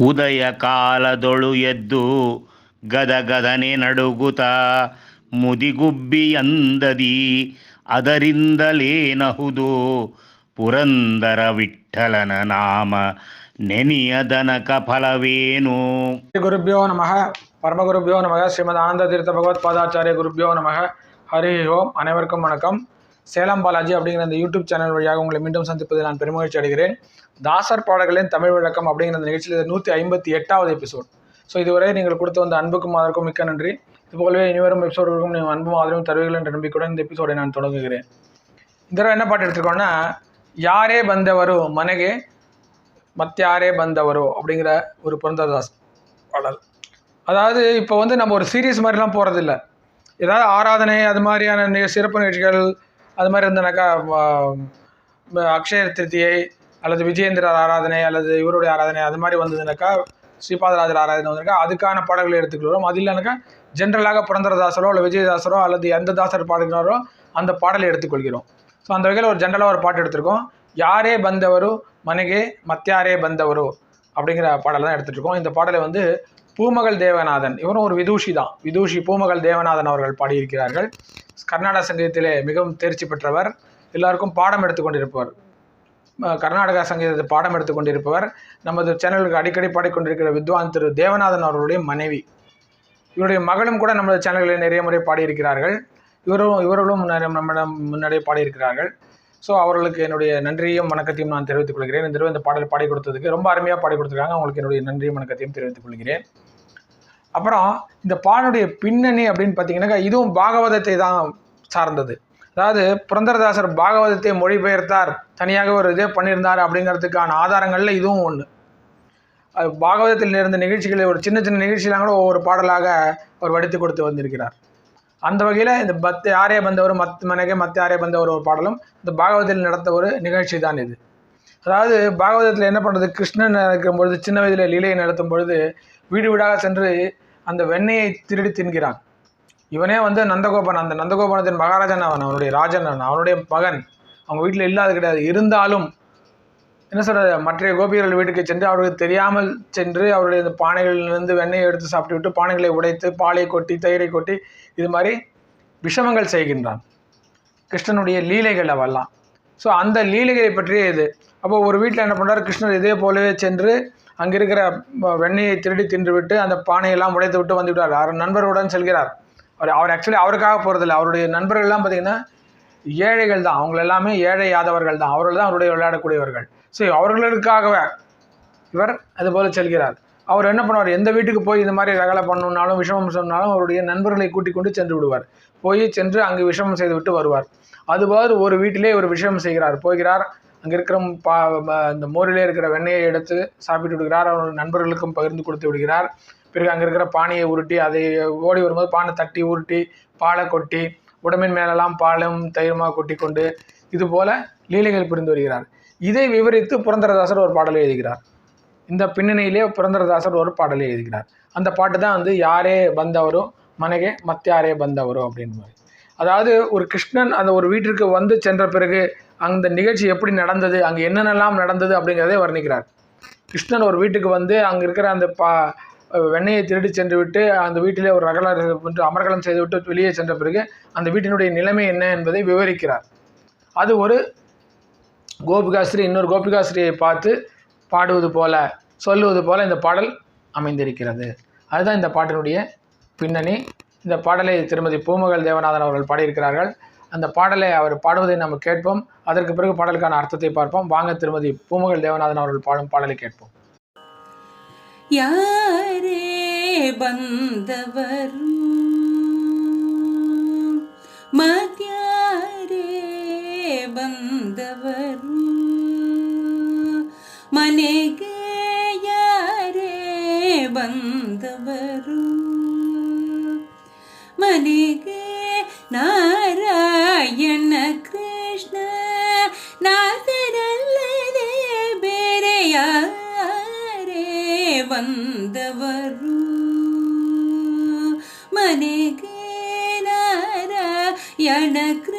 ಉದಯ ಕಾಲದೊಳು ಎದ್ದು ಗದಗದನೆ ನಡುಗುತ ಮುದಿಗುಬ್ಬಿಯಂದದಿ ಅದರಿಂದಲೇನಹುದು ಪುರಂದರ ವಿಠ್ಠಲನ ನಾಮ ನೆನೆಯದನಕ ಫಲವೇನು ಶ್ರೀ ಗುರುಭ್ಯೋ ನಮಃ பரமகுருபியோ நமக ஸ்ரீமத் ஆனந்த தீர்த்த பகவத் பாதாச்சாரிய குருபியோ நமக ஹரி ஓம் அனைவருக்கும் வணக்கம் சேலம் பாலாஜி அப்படிங்கிற அந்த யூடியூப் சேனல் வழியாக உங்களை மீண்டும் சந்திப்பதில் நான் பெருமகிழ்ச்சி அடைகிறேன். தாசர் பாடல்களின் தமிழ் விளக்கம் அப்படிங்கிற அந்த நிகழ்ச்சியில் நூற்றி ஐம்பத்தி எட்டாவது எபிசோட் ஸோ இதுவரை நீங்கள் கொடுத்த வந்த அன்புக்கும் அதற்கும் மிக்க நன்றி. இதுபோலவே இனிவரும் எபிசோடுகளுக்கும் நீங்கள் அன்பும் ஆதரவும் தருவீர்கள் என்ற நம்பிக்கையுடன் இந்த எபிசோடை நான் தொடங்குகிறேன். இந்த தடவை என்ன பாட்டு எடுத்துக்கோன்னா யாரே பந்தவரோ மனகே மத்தியாரே பந்தவரோ அப்படிங்கிற ஒரு புரந்ததாஸ் பாடல். அதாவது இப்போ வந்து நம்ம ஒரு சீரியஸ் மாதிரிலாம் போகிறதில்ல ஏதாவது ஆராதனை அது மாதிரியான சிறப்பு நிகழ்ச்சிகள் அது மாதிரி இருந்தனாக்கா அக்ஷய திருத்தியை அல்லது விஜயேந்திரர் ஆராதனை அல்லது இவருடைய ஆராதனை அது மாதிரி வந்ததுனாக்கா ஸ்ரீபாதராஜர் ஆராதனை வந்திருக்கா அதுக்கான பாடல்களை எடுத்துக்கிறோம் அது இல்லைனாக்கா ஜென்ரலாக புரந்தரதாசரோ இல்லை விஜயதாசரோ அல்லது எந்த தாசர் பாடுகிறாரோ அந்த பாடலை எடுத்துக்கொள்கிறோம் ஸோ அந்த வகையில் ஒரு ஜென்ரலாக ஒரு பாட்டு எடுத்திருக்கோம். யாரே பந்தவரோ மனைகே மத்தியாரே பந்தவரோ அப்படிங்கிற பாடலை தான் எடுத்துகிட்ருக்கோம் இந்த பாடலை வந்து பூமகள் தேவநாதன். இவரும் ஒரு விதூஷி தான் விதூஷி பூமகள் தேவநாதன் அவர்கள் பாடியிருக்கிறார்கள். கர்நாடக சங்கீதத்திலே மிகவும் தேர்ச்சி பெற்றவர். எல்லாருக்கும் பாடம் எடுத்துக்கொண்டிருப்பவர் கர்நாடகா சங்கீதத்தை பாடம் எடுத்துக்கொண்டிருப்பவர் நமது சேனலுக்கு அடிக்கடி பாடிக்கொண்டிருக்கிற வித்வான் திரு தேவநாதன் அவர்களுடைய மனைவி. இவருடைய மகளும் கூட நமது சேனல்களில் நிறைய முறை பாடியிருக்கிறார்கள். இவரும் இவர்களும் நம்ம முன்னாடியே பாடியிருக்கிறார்கள். ஸோ அவர்களுக்கு என்னுடைய நன்றியும் வணக்கத்தையும் நான் தெரிவித்துக் கொள்கிறேன். இந்த தடவை இந்த பாடல் பாடி கொடுத்ததுக்கு ரொம்ப அருமையாக பாடி கொடுத்துருக்காங்க அவங்களுக்கு என்னுடைய நன்றியும் வணக்கத்தையும் தெரிவித்துக் கொள்கிறேன். அப்புறம் இந்த பாடலுடைய பின்னணி அப்படின்னு பார்த்தீங்கன்னாக்கா இதுவும் பாகவதத்தை தான் சார்ந்தது. அதாவது புரந்தரதாசர் பாகவதத்தை மொழிபெயர்த்தார். தனியாக ஒரு இதே பண்ணியிருந்தார் அப்படிங்கிறதுக்கான ஆதாரங்களில் இதுவும் ஒன்று பாகவதத்தில் இருந்த நிகழ்ச்சிகளை ஒரு சின்ன சின்ன நிகழ்ச்சியெலாம் கூட ஒவ்வொரு பாடலாக அவர் வடித்து கொடுத்து வந்திருக்கிறார். அந்த வகையில் இந்த பத்து யாரே பந்தவர் மத் மனகே மத்த யாரே பந்தவர் ஒரு பாடலும் இந்த பாகவதத்தில் நடந்த ஒரு நிகழ்ச்சி தான் இது. அதாவது பாகவதத்தில் என்ன பண்ணுறது கிருஷ்ணன் இருக்கும் பொழுது சின்ன வயதில் லீலையை நடத்தும் பொழுது வீடு வீடாக சென்று அந்த வெண்ணெயை திருடி தின்கிறான். இவனே வந்து நந்தகோபன் அந்த நந்தகோபனத்தின் மகாராஜன் அவன் அவனுடைய ராஜன் அவன் அவனுடைய மகன். அவங்க வீட்டில் இல்லாத கிடையாது. இருந்தாலும் என்ன சொல்கிறது மற்ற கோபியர்கள் வீட்டுக்கு சென்று அவர்களுக்கு தெரியாமல் சென்று அவருடைய இந்த பானைகளிலிருந்து வெண்ணெயை எடுத்து சாப்பிட்டு விட்டு பானைகளை உடைத்து பாலை கொட்டி தயிரை கொட்டி இது மாதிரி விஷமங்கள் செய்கின்றான். கிருஷ்ணனுடைய லீலைகள் அவெல்லாம். ஸோ அந்த லீலைகளை பற்றியே இது. அப்போ ஒரு வீட்டில் என்ன பண்ணுறாரு கிருஷ்ணர் இதே போலவே சென்று அங்கே இருக்கிற வெண்ணையை வெண்ணெயை திருடி தின்றுவிட்டு அந்த பானையெல்லாம் உடைத்து விட்டு வந்து விட்டார் அவர் நண்பர்களுடன் செல்கிறார். அவர் அவர் ஆக்சுவலி அவருக்காக போகிறதில்ல அவருடைய நண்பர்கள்லாம் பார்த்தீங்கன்னா ஏழைகள் தான். அவங்க எல்லாமே ஏழை யாதவர்கள் தான். அவர்கள் தான் அவருடைய விளையாடக்கூடியவர்கள். ஸோ அவர்களுக்காகவே இவர் அதுபோல் செல்கிறார். அவர் என்ன பண்ணுவார்? எந்த வீட்டுக்கு போய் இந்த மாதிரி ரகலை பண்ணணுன்னாலும் விஷமம் சொன்னாலும் அவருடைய நண்பர்களை கூட்டிக் கொண்டு சென்று விடுவார். போய் சென்று அங்கு விஷமம் செய்து விட்டு வருவார். அதுபோல் ஒரு வீட்டிலே ஒரு விஷயம் செய்கிறார். போகிறார் அங்கே இருக்கிற பா இந்த மோரிலே இருக்கிற வெண்ணெயை எடுத்து சாப்பிட்டு விடுகிறார். அவர் நண்பர்களுக்கும் பகிர்ந்து கொடுத்து விடுகிறார். பிறகு அங்கே இருக்கிற பானையை உருட்டி அதை ஓடி வரும்போது பானை தட்டி உருட்டி பாலை கொட்டி உடம்பின் மேலெல்லாம் பாலும் தயிருமாக கொட்டி கொண்டு இதுபோல லீலைகள் புரிந்து வருகிறார். இதை விவரித்து புரந்தரதாசர் ஒரு பாடலை எழுதுகிறார். இந்த பின்னணியிலே புரந்தரதாசர் ஒரு பாடலை எழுதுகிறார் அந்த பாட்டு தான் வந்து யாரே வந்தவரோ மனைகே மத்தியாரே வந்தவரோ அப்படின்னு மாதிரி அதாவது ஒரு கிருஷ்ணன் அந்த ஒரு வீட்டிற்கு வந்து சென்ற பிறகு அந்த நிகழ்ச்சி எப்படி நடந்தது அங்கே என்னென்னலாம் நடந்தது அப்படிங்கிறதை வர்ணிக்கிறார். கிருஷ்ணன் ஒரு வீட்டுக்கு வந்து அங்கே இருக்கிற அந்த பா வெண்ணையை திருடி சென்று விட்டு அந்த வீட்டிலே ஒரு ரகல வந்து செய்து செய்துவிட்டு வெளியே சென்ற பிறகு அந்த வீட்டினுடைய நிலைமை என்ன என்பதை விவரிக்கிறார். அது ஒரு கோபிகாஸ்ரீ இன்னொரு கோபிகாஸ்ரீயை பார்த்து பாடுவது போல சொல்லுவது போல இந்த பாடல் அமைந்திருக்கிறது. அதுதான் இந்த பாட்டினுடைய பின்னணி. இந்த பாடலை திருமதி பூமகள் தேவநாதன் அவர்கள் பாடியிருக்கிறார்கள். அந்த பாடலை அவர் பாடுவதை நாம் கேட்போம். அதற்கு பிறகு பாடலுக்கான அர்த்தத்தை பார்ப்போம். வாங்க திருமதி பூமகள் தேவநாதன் அவர்கள் பாடும் பாடலை கேட்போம். யாரே வந்தவர்? ಮನೆಗೆ ಯಾರೇ ಬಂದವರು ಮನೆಗೆ ನಾರಾಯಣ ಕೃಷ್ಣ ನಾಥರಲ್ಲದೆ ಬೇರೆ ಯಾರೇ ಬಂದವರು ಮನೆಗೆ ನಾರಾಯಣ ಕೃಷ್ಣ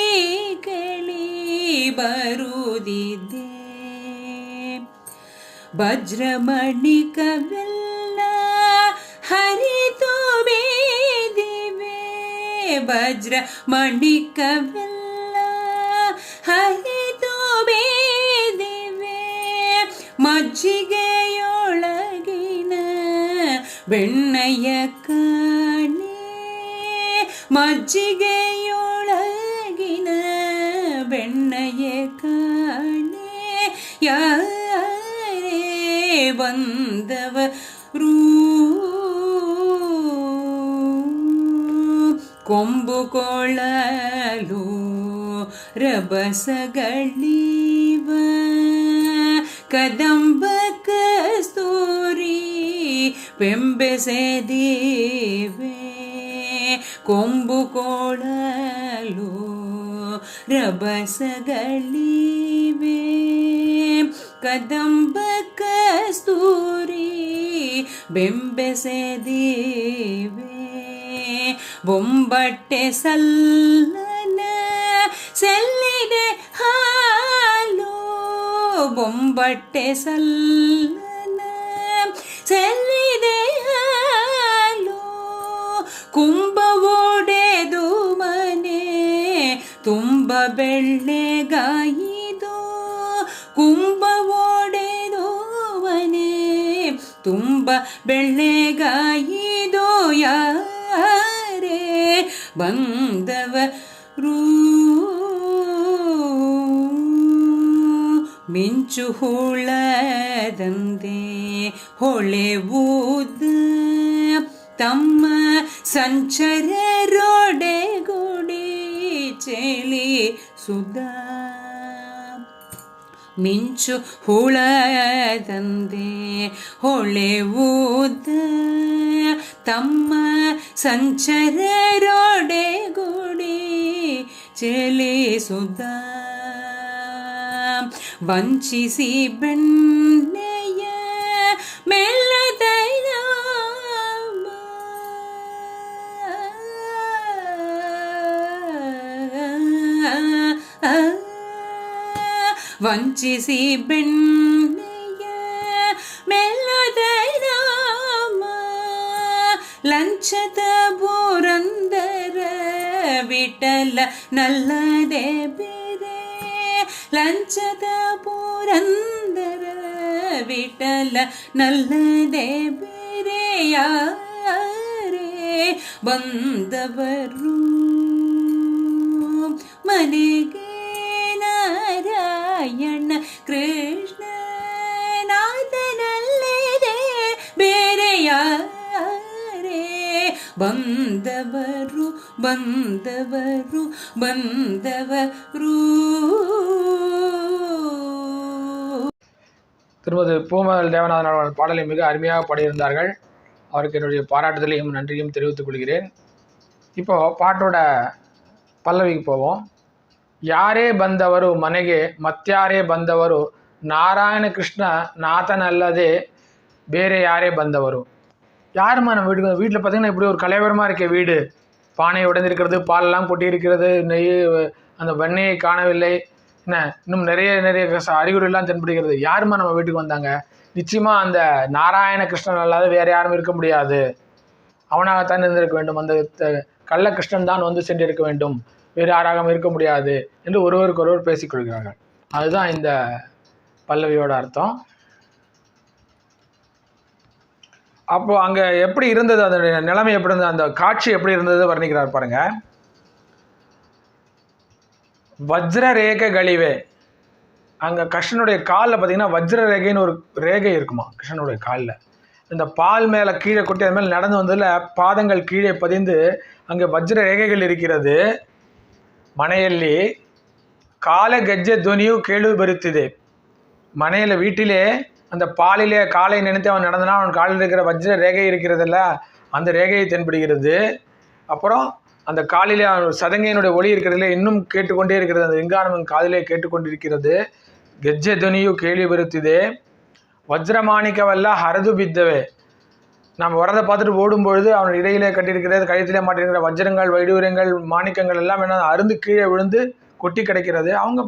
ಬರುವುದಿದ್ದೆ ವಜ್ರಮಣಿಕವೆಲ್ಲ ಹರಿತು ಬೇದಿವೆ ವಜ್ರ ಮಣಿಕವೆಲ್ಲ ಹರಿತು ಬೇದಿವೆ ಮಜ್ಜಿಗೆಯೊಳಗಿನ ಬೆಣ್ಣೆಯ ಕಾಣೆ ಮಜ್ಜಿಗೆಯೊಳಗಿನ ಯಾರೇ ಬಂದವರು. ಕೊಂಬುಕೊಳ್ಳಲು ರಭಸಗಳಿವ. ಕದಂಬ ಕಸ್ತೂರಿ ಬೆಂಬೆಸೆದೇವೆ ಕೊಂಬುಕೊಳ್ಳಲು ರಭಸಗಳಿವೆ. ಕದಂಬ ಕಸ್ತೂರಿ ಬೆಂಬೆಸೆದಿವೆ ಬೊಂಬಟ್ಟೆ ಸಲ್ಲನ ಸೆಲ್ಲಿದೆ ಹಾಲು. ಬೊಂಬಟ್ಟೆ ಸಲ್ಲನ ಸೆಲ್ಲಿದೆ ಹಾಲು. ಕುಂಬ ಓಡೆದು ಮನೆ, ತುಂಬ ಬೆಳ್ಳೆಗಾಯಿದು ಕುಂಭ ತುಂಬ ಬೆಳ್ಳೆಗಾಯಿದೋ ಯಾರೇ ಬಂದವರು ಮಿಂಚು ಹುಳದಂದೆ ಹೊಳೆವುದ ತಮ್ಮ ಸಂಚರ ರೋಡೆಗೋಡಿ ಚೆಲಿ ಸುಧಾ ಮಿಂಚು ಹುಳದಂದೆ ಹೊಳೆವುದ ತಮ್ಮ ಸಂಚರರೊಡೆಗುಡಿ ಚಲಿಸುದ. ವಂಚಿಸಿ ಬೆಣ್ಣೆಯ ಮೆಲ್ಲದೈನ ವಂಚಿಸಿ ಬೆಣ್ಣೆಯ ಮೆಲ್ಲದೈನ ಲಂಚದ ಬುರಂದರ ವಿಠಲ ನಲ್ಲದೆ ಬೇರೆ ಲಂಚದ ಪುರಂದರ ವಿಠಲ ನಲ್ಲದೆ ಬೇರೆ ಯಾರೇ ಬಂದವರು ಮನೆಗೆ ನಾರಾಯಣ ಕೃಷ್ಣ ನಾದನಲ್ಲಿದೆ ಬೇರೆ ಯಾರೇ ಬಂದವರು ಬಂದವರು ಬಂದವರು திருமதி பூமகள் தேவநாதன் அவர்கள் பாடலை மிக அருமையாக பாடியிருந்தார்கள் அவருக்கு என்னுடைய பாராட்டுதலையும் நன்றியும் தெரிவித்துக் கொள்கிறேன் இப்போ பாட்டோட ಪಲ್ಲವಿಗೆ போவோம் ಯಾರೇ ಬಂದವರು ಮನೆಗೆ ಮತ್ಯಾರೇ ಬಂದವರು ನಾರಾಯಣ ಕೃಷ್ಣ ನಾಥನಲ್ಲದೆ ಬೇರೆ யாரே ಬಂದವರು யாரும்மா நம்ம வீட்டுக்கு வீட்டில் பார்த்தீங்கன்னா இப்படி ஒரு கலைவரமாக இருக்க வீடு பானை உடைந்திருக்கிறது பாலெல்லாம் கொட்டி இருக்கிறது நெய் அந்த வெண்ணெயை காணவில்லை என்ன இன்னும் நிறைய நிறைய கச- அறிகுறியெல்லாம் தென்படுகிறது யாரும்மா நம்ம வீட்டுக்கு வந்தாங்க நிச்சயமாக அந்த நாராயண கிருஷ்ணன் அல்லாத வேறு யாரும் இருக்க முடியாது அவனாகத்தான் இருந்திருக்க வேண்டும் அந்த த- கள்ள கிருஷ்ணன் தான் வந்து சென்றிருக்க வேண்டும் வேறு யாராகவும் இருக்க முடியாது என்று ஒருவருக்கு ஒருவர் பேசிக்கொள்கிறார்கள் அதுதான் இந்த பல்லவியோட அர்த்தம். அப்போ அங்கே எப்படி இருந்தது? அதனுடைய நிலைமை எப்படி இருந்தது? அந்த காட்சி எப்படி இருந்தது? வர்ணிக்கிறார் பாருங்க. வஜ்ர ரேகை கழிவே. அங்கே கிருஷ்ணனுடைய காலில் பார்த்தீங்கன்னா வஜ்ர ரேகைன்னு ஒரு ரேகை இருக்குமா? கிருஷ்ணனுடைய காலில். இந்த பால் மேலே கீழே கொட்டி அது மேலே நடந்து வந்ததில் பாதங்கள் கீழே பதிந்து அங்கே வஜ்ர ரேகைகள் இருக்கிறது. மனையல்லி ಕಾಲ ಗೆಜ್ಜೆ ಧ್ವನಿಯು ಕೇಳು ಬರುತ್ತಿದೆ மனையில் வீட்டிலே அந்த பாலிலே காலை நினைத்து அவன் நடந்தனா அவன் காலில் இருக்கிற வஜ்ர ரேகை இருக்கிறதில்ல அந்த ரேகையை தென்படுகிறது அப்புறம் அந்த காலிலே அவன் சதங்கையினுடைய ஒளி இருக்கிறதுல இன்னும் கேட்டுக்கொண்டே இருக்கிறது அந்த லிங்கானவன் காதிலே கேட்டுக்கொண்டிருக்கிறது ಗೆಜ್ಜೆ ಧ್ವನಿಯು ಕೇಳಿ ಬರುತ್ತಿದೆ வஜ்ரமாணிக்கவல்ல ஹரது பித்தவே நாம் வரதை பார்த்துட்டு ஓடும்பொழுது அவன் இடையிலே கட்டியிருக்கிறது கழுத்திலே மாட்டிருக்கிற வஜ்ரங்கள் வைடூரியங்கள் மாணிக்கங்கள் எல்லாம் என்ன அருந்து கீழே விழுந்து கொட்டி கிடைக்கிறது. அவங்க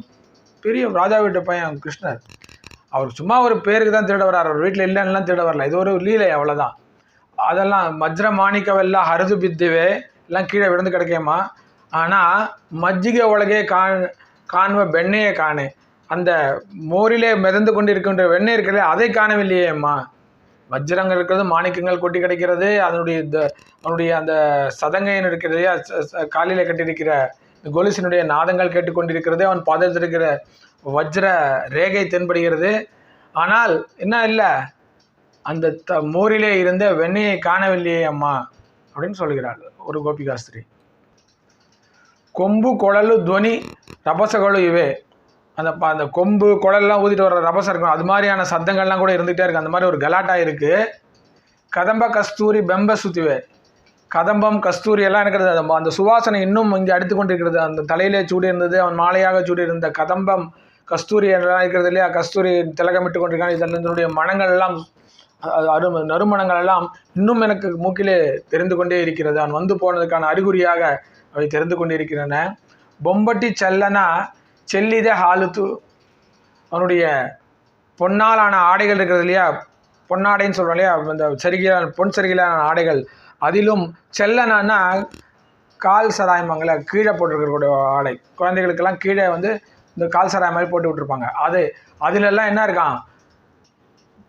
பெரிய ராஜா வீட்டு பையன் கிருஷ்ணர். அவர் சும்மா ஒரு பேருக்கு தான் திருட வர்றார் அவர் வீட்டில் இல்லைன்னுலாம் திருட வரல. இது ஒரு லீலை அவ்வளோதான் அதெல்லாம் மஜ்ர மாணிக்கவெல்லாம் ஹருது பித்துவே எல்லாம் கீழே விழுந்து கிடைக்கேம்மா. ஆனால் மஜ்ஜிகை உலகே காண் காண்ப வெண்ணையை காணு. அந்த மோரிலே மிதந்து கொண்டு இருக்கின்ற வெண்ணெய் இருக்கிறதே அதை காணவில்லையேம்மா. வஜ்ரங்கள் இருக்கிறது மாணிக்கங்கள் கொட்டி கிடைக்கிறது அதனுடைய த- அந்த சதங்கையன் இருக்கிறது காலில் கட்டியிருக்கிற கொலுசினுடைய நாதங்கள் கேட்டுக்கொண்டிருக்கிறது அவன் பாதத்திருக்கிற வஜ்ர ரேகை தென்படுகிறது. ஆனால் என்ன இல்லை? அந்த த மோரிலே இருந்த வெண்ணையை காணவில்லையே அம்மா அப்படின்னு சொல்கிறாள் ஒரு கோபிகாஸ்திரி. கொம்பு குழலு துவனி ரபசகலு இவே. அந்த ப- அந்த கொம்பு குழல்லாம் ஊதிட்டு வர ரபசம் இருக்கும். அது மாதிரியான சத்தங்கள்லாம் கூட இருந்துகிட்டே இருக்கு. அந்த மாதிரி ஒரு கலாட்டா இருக்குது கதம்ப கஸ்தூரி பெம்ப சுத்திவே. கதம்பம் கஸ்தூரி எல்லாம் இருக்கிறது. அந்த அந்த சுவாசனை இன்னும் இங்கே அடித்து கொண்டிருக்கிறது. அந்த தலையிலே சூடி இருந்தது அவன் மாலையாக சூடி இருந்த கதம்பம் கஸ்தூரி எல்லாம் இருக்கிறது இல்லையா? கஸ்தூரி திலகமிட்டு கொண்டிருக்கான் இதனுடைய மனங்கள் எல்லாம் அரு நறுமணங்கள் எல்லாம் இன்னும் எனக்கு மூக்கிலே தெரிந்து கொண்டே இருக்கிறது. அவன் வந்து போனதுக்கான அறிகுறியாக அவை தெரிந்து கொண்டிருக்கின்றன. பொம்பட்டி செல்லனா செல்லித ஹாலுத்து. அவனுடைய பொன்னாலான ஆடைகள் இருக்கிறது இல்லையா? பொன்னாடைன்னு சொல்கிறோம் இல்லையா? இந்த செருகிலான பொன் செருகிலான ஆடைகள். அதிலும் செல்லனான்னா கால் சராயமாங்கல்ல கீழே போட்டிருக்கக்கூடிய ஆடை. குழந்தைகளுக்கெல்லாம் கீழே வந்து இந்த கால் சராய் மாதிரி போட்டு விட்டுருப்பாங்க. அது அதிலெல்லாம் என்ன இருக்கான்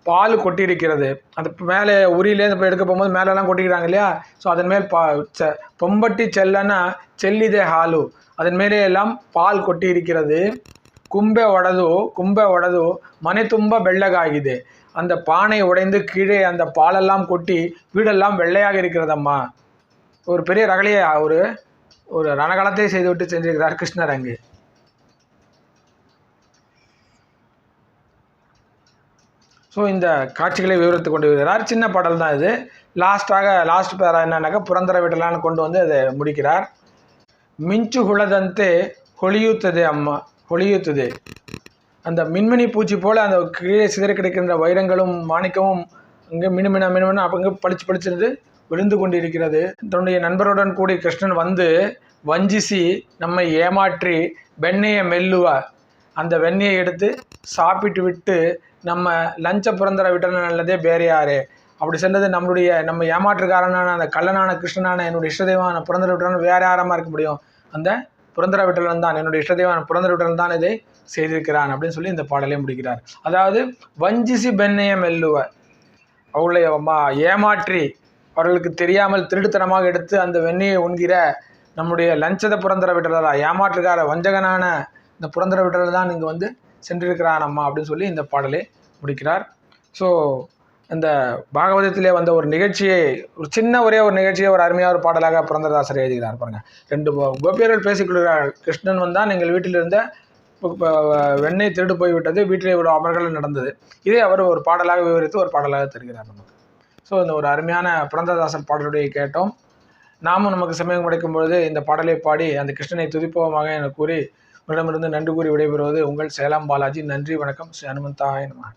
பால் கொட்டியிருக்கிறது. அந்த மேலே உரியிலேருந்து போய் எடுக்க போகும்போது மேலெல்லாம் கொட்டிக்கிறாங்க இல்லையா? ஸோ அதன் மேல் பா செ பொம்பட்டி செல்லன்னா செல்லிதே ஹாலு. அதன் மேலே எல்லாம் பால் கொட்டி இருக்கிறது கும்பೆ ಒಡೆದು ಕುಂಬೆ ಒಡೆದು ಮನೆ ತುಂಬ ಬೆಳ್ಳಗಾಗಿದೆ அந்த பானை உடைந்து கீழே அந்த பாலெல்லாம் கொட்டி வீடெல்லாம் வெள்ளையாக இருக்கிறதம்மா ஒரு பெரிய ரகலையை ஒரு ஒரு ரணகலத்தை செய்துவிட்டு சென்றிருக்கிறார் கிருஷ்ணர் அங்கே ஸோ இந்த காட்சிகளை விவரித்து கொண்டு வருகிறார் சின்ன பாடல் தான் இது லாஸ்ட்டாக லாஸ்ட் பேரா என்னன்னாக்கா புரந்தர விடலான்னு கொண்டு வந்து அதை முடிக்கிறார் ಮಿಂಚು ಹುಳದಂತೆ ಹೊಳೆಯುತ್ತದೆ ಅಮ್ಮ ಹೊಳೆಯುತ್ತದೆ அந்த மின்மினி பூச்சி போல அந்த கீழே சிதறி கிடக்கின்ற வைரங்களும் மாணிக்கமும் அங்கே மினுமின மினுமின அப்போ பளிச்சு பளிச்சிருந்து விழுந்து கொண்டிருக்கிறது தன்னுடைய நண்பருடன் கூடி கிருஷ்ணன் வந்து வஞ்சிசி நம்மை ஏமாற்றி வெண்ணெயை மெல்லுவ அந்த வெண்ணெயை எடுத்து சாப்பிட்டு விட்டு நம்ம லஞ்ச புரந்தர விட்டன நல்லதே வேற யாரு அப்படி சென்றது நம்மளுடைய நம்ம ஏமாற்றுக்காரனான அந்த கள்ளனான கிருஷ்ணனான என்னுடைய இஷ்டதெய்வமான புரந்தர விட்டலன் வேற யாரமாக இருக்க முடியும்? அந்த புரந்தர விட்டலன் தான் என்னுடைய இஷ்டதெய்வமான புரந்தர விட்டலன் தான் இதை செய்திருக்கிறான் அப்படின்னு சொல்லி இந்த பாடலை முடிக்கிறார். அதாவது வஞ்சிசி பெண்ணைய மெல்லுவ. அவளை ஏமாற்றி அவர்களுக்கு தெரியாமல் திருட்டுத்தனமாக எடுத்து அந்த வெண்ணையை உண்கிற நம்முடைய லஞ்சத புரந்தர விட்டலா ஏமாற்றுக்கார வஞ்சகனான இந்த புரந்தர விட்டலர் தான் இங்கே வந்து சென்றிருக்கிறான் அம்மா அப்படின்னு சொல்லி இந்த பாடலை முடிக்கிறார். ஸோ இந்த பாகவதத்திலே வந்த ஒரு நிகழ்ச்சியை ஒரு சின்ன ஒரே ஒரு நிகழ்ச்சியை ஒரு அருமையான ஒரு பாடலாக புரந்தரதாசர் எழுதுகிறார் பாருங்க. ரெண்டு கோபியர்கள் பேசிக்கொள்கிறார் கிருஷ்ணன் வந்தான் எங்கள் வீட்டில் இருந்த வெண்ணெய் திருடு போய்விட்டது வீட்டிலே ஒரு அமர்கள் நடந்தது. இதை அவர் ஒரு பாடலாக விவரித்து ஒரு பாடலாக தருகிறார் நமக்கு. ஸோ இந்த ஒரு அருமையான புரந்தரதாசன் பாடலுடைய கேட்டோம். நாமும் நமக்கு சமயம் கிடைக்கும் பொழுது இந்த பாடலை பாடி அந்த கிருஷ்ணனை துதிப்போமாக என கூறி உங்களிடமிருந்து நன்றி கூறி விடைபெறுவது உங்கள் சேலம் பாலாஜி. நன்றி வணக்கம். ஸ்ரீ ஹனுமந்தாய நம